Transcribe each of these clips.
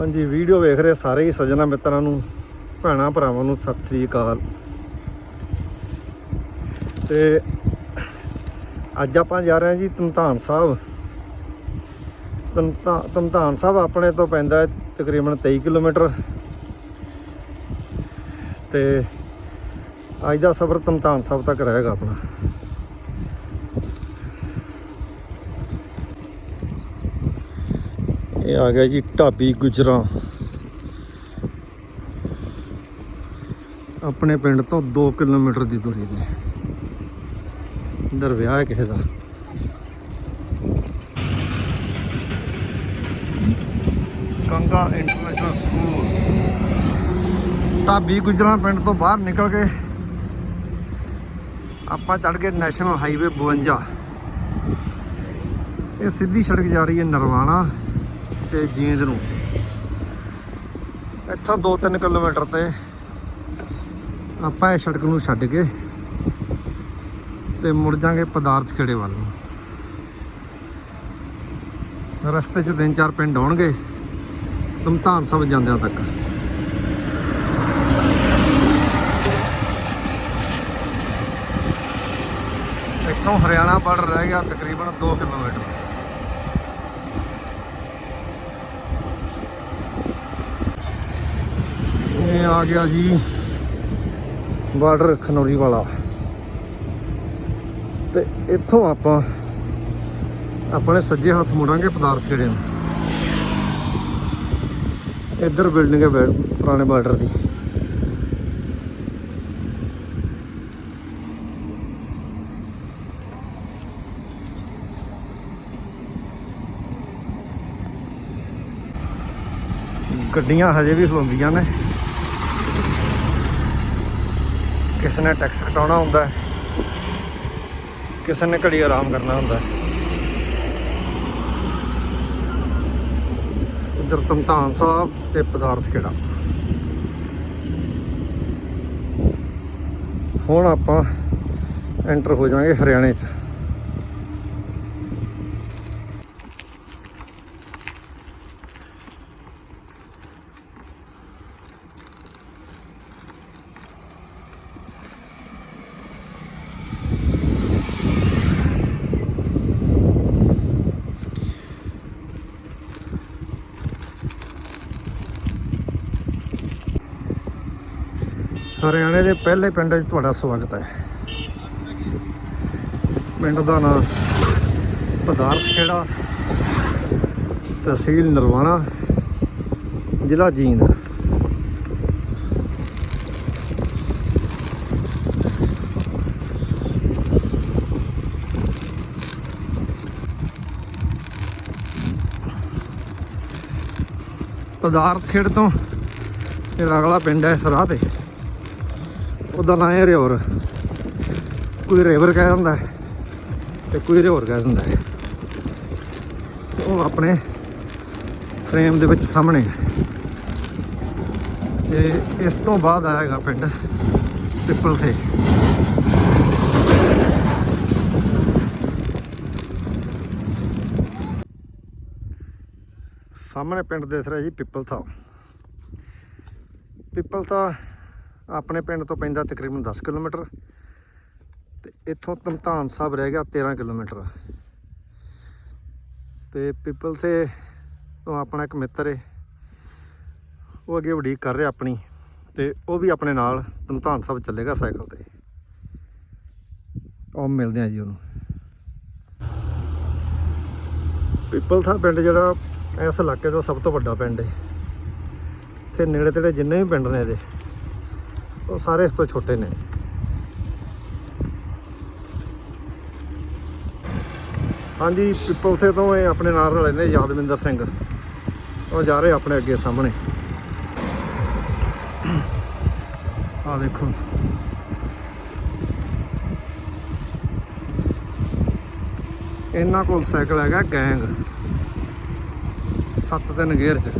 ਹਾਂਜੀ ਵੀਡੀਓ ਵੇਖ ਰਹੇ ਸਾਰੇ ਹੀ ਸੱਜਣਾ ਮਿੱਤਰਾਂ ਨੂੰ, ਭੈਣਾਂ ਭਰਾਵਾਂ ਨੂੰ ਸਤਿ ਸ੍ਰੀ ਅਕਾਲ। ਤੇ ਅੱਜ ਆਪਾਂ ਜਾ ਰਹੇ ਹਾਂ ਜੀ ਤਮਤਾਨ ਸਾਹਿਬ। ਤਮਤਾ ਤਮਤਾਨ ਸਾਹਿਬ ਆਪਣੇ ਤੋਂ ਪੈਂਦਾ ਹੈ ਤਕਰੀਬਨ 23 ਕਿਲੋਮੀਟਰ। ਤੇ ਅੱਜ ਦਾ ਸਫ਼ਰ ਤਮਤਾਨ ਸਾਹਿਬ ਤੱਕ ਰਹੇਗਾ ਆਪਣਾ। ਇਹ ਆ ਗਿਆ ਜੀ ਢਾਬੀ ਗੁਜਰਾ। ਆਪਣੇ ਪਿੰਡ ਤੋਂ 2 ਕਿਲੋਮੀਟਰ ਦੀ ਦੂਰੀ ਤੇ। ਇੱਧਰ ਵਿਆਹ ਹੈ ਕਿਸੇ ਦਾ। Ganga international school. Dhabi Gujra ਪਿੰਡ ਤੋਂ ਬਾਹਰ ਨਿਕਲ ਕੇ ਆਪਾਂ ਚੜ ਗਏ ਨੈਸ਼ਨਲ ਹਾਈਵੇ 52 ਇਹ ਸਿੱਧੀ ਸੜਕ ਜਾ ਰਹੀ ਹੈ ਨਰਵਾਣਾ। ਤੇ ਜੀਂਦ ਨੂੰ। ਇੱਥੋਂ 2-3 ਕਿਲੋਮੀਟਰ ਤੇ ਆਪਾਂ ਇਹ ਸੜਕ ਨੂੰ ਛੱਡ ਕੇ ਤੇ ਮੁੜ ਜਾਾਂਗੇ ਪਦਾਰਥ ਖੇੜੇ ਵੱਲ ਨੂੰ। ਰਸਤੇ 'ਚ ਤਿੰਨ ਚਾਰ ਪਿੰਡ ਆਉਣਗੇ ਧਮਤਾਨ ਸਾਹਿਬ ਜਾਂਦਿਆਂ ਤੱਕ। ਇੱਥੋਂ ਹਰਿਆਣਾ ਬਾਰਡਰ ਰਹਿ ਗਿਆ ਤਕਰੀਬਨ 2 ਕਿਲੋਮੀਟਰ। ਇਹ ਆ ਗਿਆ ਜੀ? ਬਾਰਡਰ ਖਨੌਰੀ ਵਾਲਾ ਤੇ ਇੱਥੋਂ ਆਪਾਂ ਆਪਣੇ ਸੱਜੇ ਹੱਥ ਮੁੜਾਂਗੇ ਪਦਾਰਥ ਖੇੜੇ ਨੂੰ ਇੱਧਰ ਬਿਲਡਿੰਗ ਹੈ ਪੁਰਾਣੇ ਬਾਰਡਰ ਦੀ। ਗੱਡੀਆਂ ਹਜੇ ਵੀ ਖਲੋਂਦੀਆਂ ਨੇ। ਕਿਸੇ ਨੇ ਟੈਕਸ ਕਟਾਉਣਾ ਹੁੰਦਾ ਕਿਸੇ ਨੇ ਘੜੀ ਆਰਾਮ ਕਰਨਾ ਹੁੰਦਾ ਹੈ। ਇੱਧਰ ਤਮਤਾਨ ਸਾਹਿਬ ਤੇ ਪਦਾਰਥ ਖੇੜਾ ਹੁਣ ਆਪਾਂ ਐਂਟਰ ਹੋ ਜਾਵਾਂਗੇ ਹਰਿਆਣੇ 'ਚ। ਹਰਿਆਣੇ ਦੇ ਪਹਿਲੇ ਪਿੰਡ 'ਚ ਤੁਹਾਡਾ ਸਵਾਗਤ ਹੈ। ਪਿੰਡ ਦਾ ਨਾਮ ਪਦਾਰਥ ਖੇੜਾ, ਤਹਿਸੀਲ ਨਰਵਾਣਾ, ਜ਼ਿਲ੍ਹਾ ਜੀਂਦ। ਪਦਾਰਥ ਖੇੜ ਤੋਂ ਜਿਹੜਾ ਅਗਲਾ ਪਿੰਡ ਹੈ ਸਰਾਹ ਤੇ। ਉਹਦਾ ਨਾਂ ਹੈ ਰਿਓਰ ਕੋਈ ਰੇਵਰ ਕਹਿ ਦਿੰਦਾ ਹੈ ਤੇ ਕੋਈ ਰਿਓਰ ਕਹਿ ਦਿੰਦਾ ਹੈ। ਉਹ ਆਪਣੇ ਫਰੇਮ ਦੇ ਵਿੱਚ ਸਾਹਮਣੇ ਹੈ। ਤੇ ਇਸ ਤੋਂ ਬਾਅਦ ਆਏਗਾ ਪਿੰਡ ਪਿੱਪਲ ਸੇ ਸਾਹਮਣੇ ਪਿੰਡ ਦਿਸ ਰਿਹਾ ਜੀ ਪਿੱਪਲ ਥਾ। ਪਿੱਪਲ ਥਾ ਆਪਣੇ ਪਿੰਡ ਤੋਂ ਪੈਂਦਾ ਤਕਰੀਬਨ 10 ਕਿਲੋਮੀਟਰ ਤੇ ਇੱਥੋਂ ਤਮਤਾਨ ਸਾਹਿਬ ਰਹਿ ਗਿਆ 13 ਕਿਲੋਮੀਟਰ। ਤੇ ਪਿੱਪਲ ਤੇ ਤੋਂ ਆਪਣਾ ਇੱਕ ਮਿੱਤਰ ਏ, ਉਹ ਅੱਗੇ ਉਡੀਕ ਕਰ ਰਿਹਾ ਆਪਣੀ ਤੇ ਉਹ ਵੀ ਆਪਣੇ ਨਾਲ ਤਮਤਾਨ ਸਾਹਿਬ ਚੱਲੇਗਾ ਸਾਈਕਲ ਤੇ। ਉਹ ਮਿਲਦੇ ਆ ਜੀ ਉਹਨੂੰ। ਪਿੱਪਲ ਸਾਹਿਬ ਪਿੰਡ ਜਿਹੜਾ ਇਸ ਇਲਾਕੇ ਦਾ ਸਭ ਤੋਂ ਵੱਡਾ ਪਿੰਡ ਹੈ ਇੱਥੇ ਨੇੜੇ ਤੇੜੇ ਜਿੰਨੇ ਵੀ ਪਿੰਡ ਨੇ ਇਹਦੇ ਉਹ ਸਾਰੇ ਇਸ ਤੋਂ ਛੋਟੇ ਨੇ। ਹਾਂਜੀ ਪਿੱਪਲਸੇ ਤੋਂ ਇਹ ਆਪਣੇ ਨਾਲ ਰਲੇ ਨੇ, ਯਾਦਵਿੰਦਰ ਸਿੰਘ। ਉਹ ਜਾ ਰਹੇ ਆਪਣੇ ਅੱਗੇ ਸਾਹਮਣੇ। ਆ ਦੇਖੋ। ਇਹਨਾਂ ਕੋਲ ਸਾਈਕਲ ਹੈਗਾ ਗੈਂਗ। ਸੱਤ ਤਿੰਨ ਗੇਅਰ ਚ।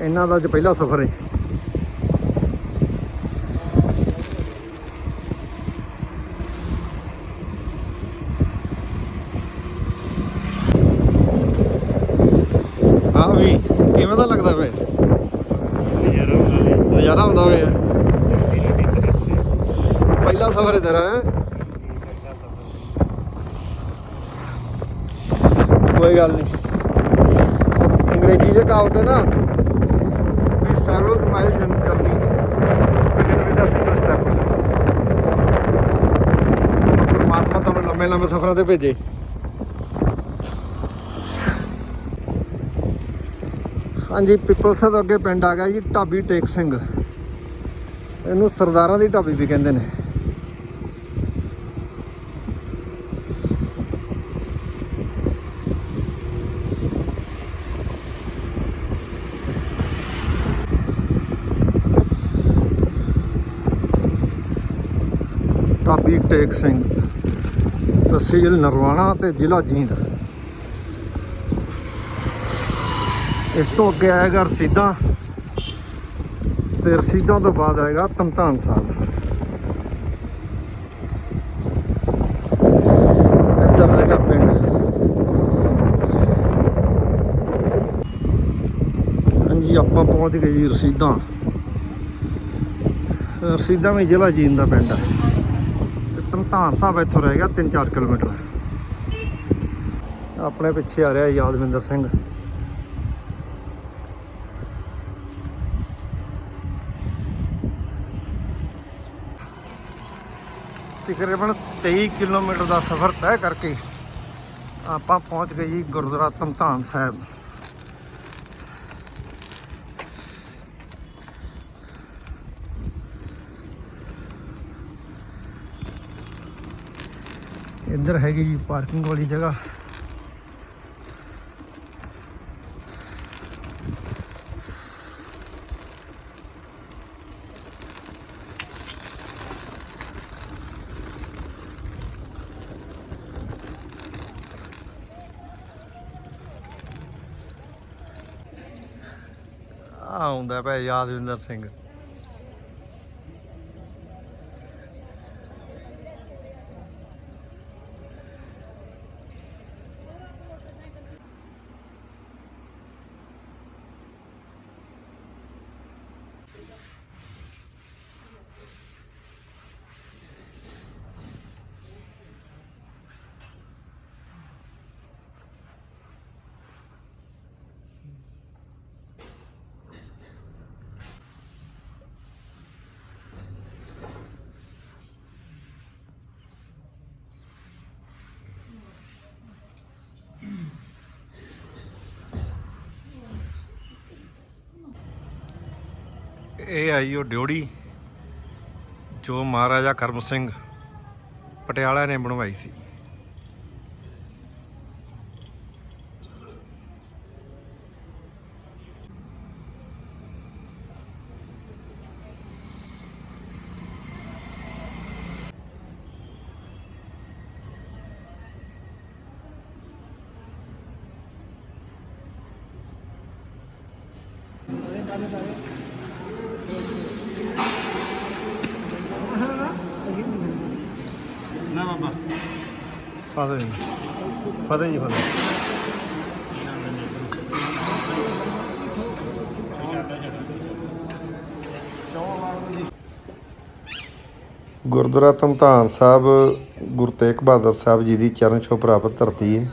ਇਹਨਾਂ ਦਾ ਅੱਜ ਪਹਿਲਾ ਸਫ਼ਰ ਹੈ ਵੀ ਕਿਵੇਂ ਦਾ ਲੱਗਦਾ ਵੇ? ਨਜ਼ਾਰਾ ਹੁੰਦਾ ਵੇ। ਪਹਿਲਾ ਸਫ਼ਰ ਇਧਰ ਹੈ? ਕੋਈ ਗੱਲ ਨਹੀਂ ਅੰਗਰੇਜ਼ੀ ਚ ਕਹਾਵਤ ਹੈ ਨਾ ਵੀ ਸਰਵਲ ਮਾਈਲ ਜੰਮ ਕਰਨੀ ਲੇਕਿਨ ਵੀ ਦਾ ਸਿੰਗਲ ਸਟੈਪ ਪਰਮਾਤਮਾ ਤੁਹਾਨੂੰ ਲੰਮੇ ਲੰਮੇ ਸਫ਼ਰਾਂ ਤੇ ਭੇਜੇ। ਹਾਂਜੀ ਪਿੱਪਲਸ ਤੋਂ ਅੱਗੇ ਪਿੰਡ ਆ ਗਿਆ ਜੀ, ਢਾਬੀ ਟੇਕ ਸਿੰਘ। ਇਹਨੂੰ ਸਰਦਾਰਾਂ ਦੀ ਢਾਬੀ ਵੀ ਕਹਿੰਦੇ ਨੇ। ਢਾਬੀ ਟੇਕ ਸਿੰਘ, ਤਹਿਸੀਲ ਨਰਵਾਣਾ ਤੇ ਜ਼ਿਲ੍ਹਾ ਜੀਂਦ। ਇਸ ਤੋਂ ਅੱਗੇ ਆਏਗਾ ਰਸੀਦਾਂ। ਤੇ ਰਸੀਦਾਂ ਤੋਂ ਬਾਅਦ ਆਏਗਾ ਤਮਤਾਨ ਸਾਹਿਬ। ਇੱਧਰ ਆਏਗਾ ਪਿੰਡ। ਹਾਂਜੀ, ਆਪਾਂ ਪਹੁੰਚ ਗਏ ਜੀ ਰਸੀਦਾਂ। ਰਸੀਦਾਂ ਵੀ ਜ਼ਿਲ੍ਹਾ ਜੀਂਦ ਦਾ ਪਿੰਡ ਹੈ ਤੇ ਤਮਤਾਨ ਸਾਹਿਬ ਇੱਥੋਂ ਰਹੇਗਾ 3-4 ਕਿਲੋਮੀਟਰ। ਆਪਣੇ ਪਿੱਛੇ ਆ ਰਿਹਾ ਯਾਦਵਿੰਦਰ ਸਿੰਘ। ਤਕਰੀਬਨ 23 ਕਿਲੋਮੀਟਰ ਦਾ ਸਫ਼ਰ ਤੈਅ ਕਰਕੇ ਆਪਾਂ ਪਹੁੰਚ ਗਏ ਜੀ ਗੁਰਦੁਆਰਾ ਧਮਧਾਨ ਸਾਹਿਬ। ਇੱਧਰ ਹੈਗੀ ਜੀ ਪਾਰਕਿੰਗ ਵਾਲੀ ਜਗ੍ਹਾ। ਆਉਂਦਾ ਪਿਆ ਯਾਦਵਿੰਦਰ ਸਿੰਘ। ਇਹ ਆਈ ਉਹ ਡਿਉੜੀ ਜੋ ਮਹਾਰਾਜਾ ਕਰਮ ਸਿੰਘ ਪਟਿਆਲਾ ਨੇ ਬਣਵਾਈ ਸੀ। ਨਾ ਫਤਿਹ ਜੀ। ਫਤਿਹ ਜੀ ਫਤਿਹ ਗੁਰਦੁਆਰਾ ਧਮਧਾਨ ਸਾਹਿਬ, ਗੁਰੂ ਤੇਗ ਬਹਾਦਰ ਸਾਹਿਬ ਜੀ ਦੀ ਚਰਨ ਛੋਹ ਪ੍ਰਾਪਤ ਧਰਤੀ ਹੈ।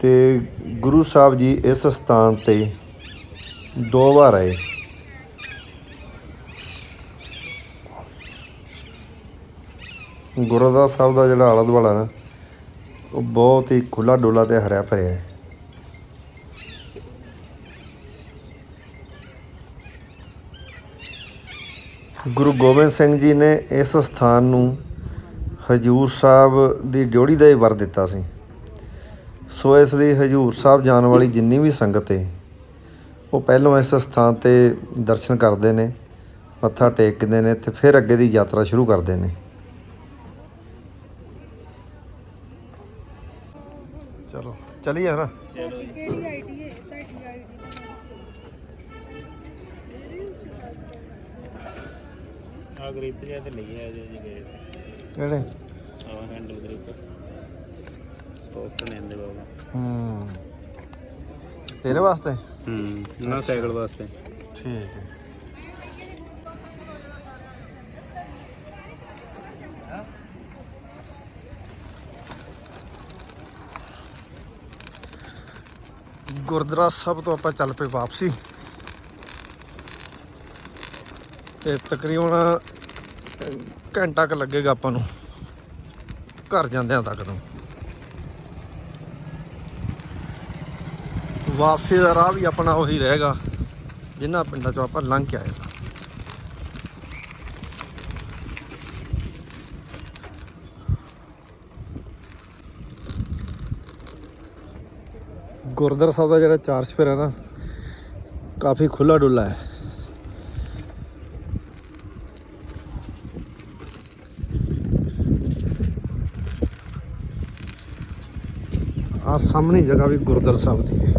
ਤੇ ਗੁਰੂ ਸਾਹਿਬ ਜੀ ਇਸ ਸਥਾਨ ਤੇ ਦੋ ਵਾਰ ਆਏ। ਗੁਰਦੁਆਰਾ ਸਾਹਿਬ ਦਾ ਜਿਹੜਾ ਆਲਾ ਦੁਆਲਾ ਨਾ, ਉਹ ਬਹੁਤ ਹੀ ਖੁੱਲਾ ਡੋਲਾ ਤੇ ਹਰਿਆ ਭਰਿਆ ਹੈ। ਗੁਰੂ ਗੋਬਿੰਦ ਸਿੰਘ ਜੀ ਨੇ ਇਸ ਸਥਾਨ ਨੂੰ ਹਜੂਰ ਸਾਹਿਬ ਦੀ ਜੋੜੀ ਦਾ ਹੀ ਵਰ ਦਿੱਤਾ ਸੀ। ਸੋ ਇਸ ਲਈ ਹਜੂਰ ਸਾਹਿਬ ਜਾਣ ਵਾਲੀ ਜਿੰਨੀ ਵੀ ਸੰਗਤ ਹੈ, ਉਹ ਪਹਿਲਾਂ ਇਸ ਸਥਾਨ ਤੇ ਦਰਸ਼ਨ ਕਰਦੇ ਨੇ, ਮੱਥਾ ਟੇਕਦੇ ਨੇ ਤੇ ਫਿਰ ਅੱਗੇ ਦੀ ਯਾਤਰਾ ਸ਼ੁਰੂ ਕਰਦੇ ਨੇ। ਚਲੋ ਫਿਰ। ਕਿਹੜੀ ਆਈਡੀ ਹੈ ਤੁਹਾਡੀ ਆਈਡੀ ਆ ਗ੍ਰਿਪ ਜਿਹਾ ਤੇ ਲਿਖਿਆ ਜੇ ਜੀ ਗਏ ਕਿਹੜੇ? ਆ ਹੈਂਡਲ ਗ੍ਰਿਪ ਸੌਫਟ ਨੇ ਇਹਦੇ ਬਾਬਾ ਹੂੰ। ਤੇਰੇ ਵਾਸਤੇ? ਹੂੰ ਨਾ ਸਾਈਕਲ ਵਾਸਤੇ। ਠੀਕ ਹੈ। ਗੁਰਦੁਆਰਾ ਸਾਹਿਬ ਤੋਂ ਆਪਾਂ ਚੱਲ ਪਏ ਵਾਪਸੀ। ਤੇ ਤਕਰੀਬਨ ਘੰਟਾ ਕ ਲੱਗੇਗਾ ਆਪਾਂ ਨੂੰ। ਘਰ ਜਾਂਦਿਆਂ ਤੱਕ ਨੂੰ। ਵਾਪਸੀ ਦਾ ਰਾਹ ਵੀ ਆਪਣਾ ਉਹੀ ਰਹੇਗਾ ਜਿਨ੍ਹਾਂ ਪਿੰਡਾਂ ਚੋਂ ਆਪਾਂ ਲੰਘ ਕੇ ਆਏ ਸਾਂ। ਗੁਰਦੁਆਰਾ ਸਾਹਿਬ ਦਾ ਜਿਹੜਾ ਚਾਰ ਚਫੇਰਾ ਨਾ, ਕਾਫੀ ਖੁੱਲਾ ਡੁੱਲਾ ਹੈ। ਆ ਸਾਹਮਣੇ ਜਗ੍ਹਾ ਵੀ ਗੁਰਦੁਆਰਾ ਸਾਹਿਬ ਦੀ ਹੈ।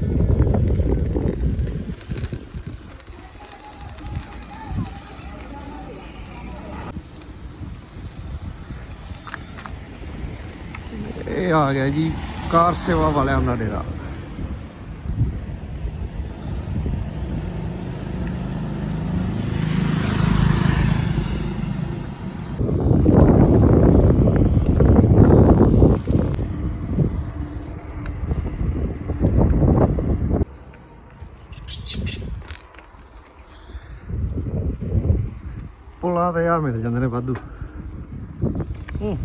ਇਹ ਆ ਗਿਆ ਜੀ, ਕਾਰ ਸੇਵਾ ਵਾਲਿਆਂ ਦਾ ਡੇਰਾ। ਪੁਲਾਂ ਤੇ ਆ ਮਿਲ ਜਾਂਦੇ ਨੇ ਵਾਧੂ। ਹੂੰ।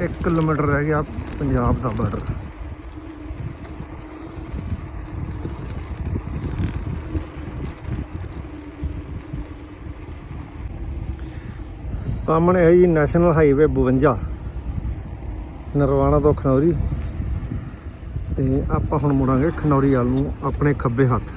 ਇੱਕ ਕਿਲੋਮੀਟਰ ਰਹਿ ਗਿਆ ਪੰਜਾਬ ਦਾ ਬਾਰਡਰ ਸਾਹਮਣੇ ਹੈ ਜੀ ਨੈਸ਼ਨਲ ਹਾਈਵੇ 52 ਨਰਵਾਣਾ ਤੋਂ ਖਨੌਰੀ। ਤੇ ਆਪਾਂ ਹੁਣ ਮੁੜਾਂਗੇ ਖਨੌਰੀ ਵਾਲ ਨੂੰ ਆਪਣੇ ਖੱਬੇ ਹੱਥ।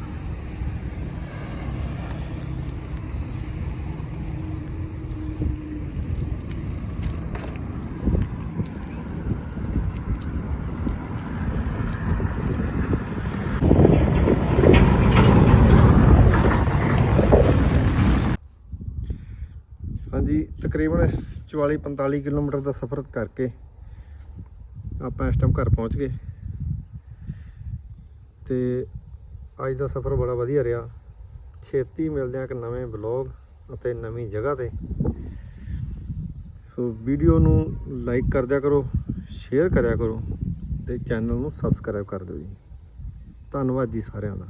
ਹਾਂਜੀ, ਤਕਰੀਬਨ 44 45 ਕਿਲੋਮੀਟਰ ਦਾ ਸਫ਼ਰ ਕਰਕੇ ਆਪਾਂ ਇਸ ਟਾਈਮ ਘਰ ਪਹੁੰਚ ਗਏ। ਤੇ ਅੱਜ ਦਾ ਸਫ਼ਰ ਬੜਾ ਵਧੀਆ ਰਿਹਾ। ਛੇਤੀ ਮਿਲਦੇ ਆ ਇੱਕ ਨਵੇਂ ਬਲੌਗ ਅਤੇ ਨਵੀਂ ਜਗ੍ਹਾ ਤੇ। ਸੋ ਵੀਡੀਓ ਨੂੰ ਲਾਈਕ ਕਰ ਦਿਆ ਕਰੋ ਸ਼ੇਅਰ ਕਰਿਆ ਕਰੋ ਤੇ ਚੈਨਲ ਨੂੰ ਸਬਸਕ੍ਰਾਈਬ ਕਰ ਦਿਓ ਜੀ। ਧੰਨਵਾਦ ਜੀ ਸਾਰਿਆਂ ਦਾ।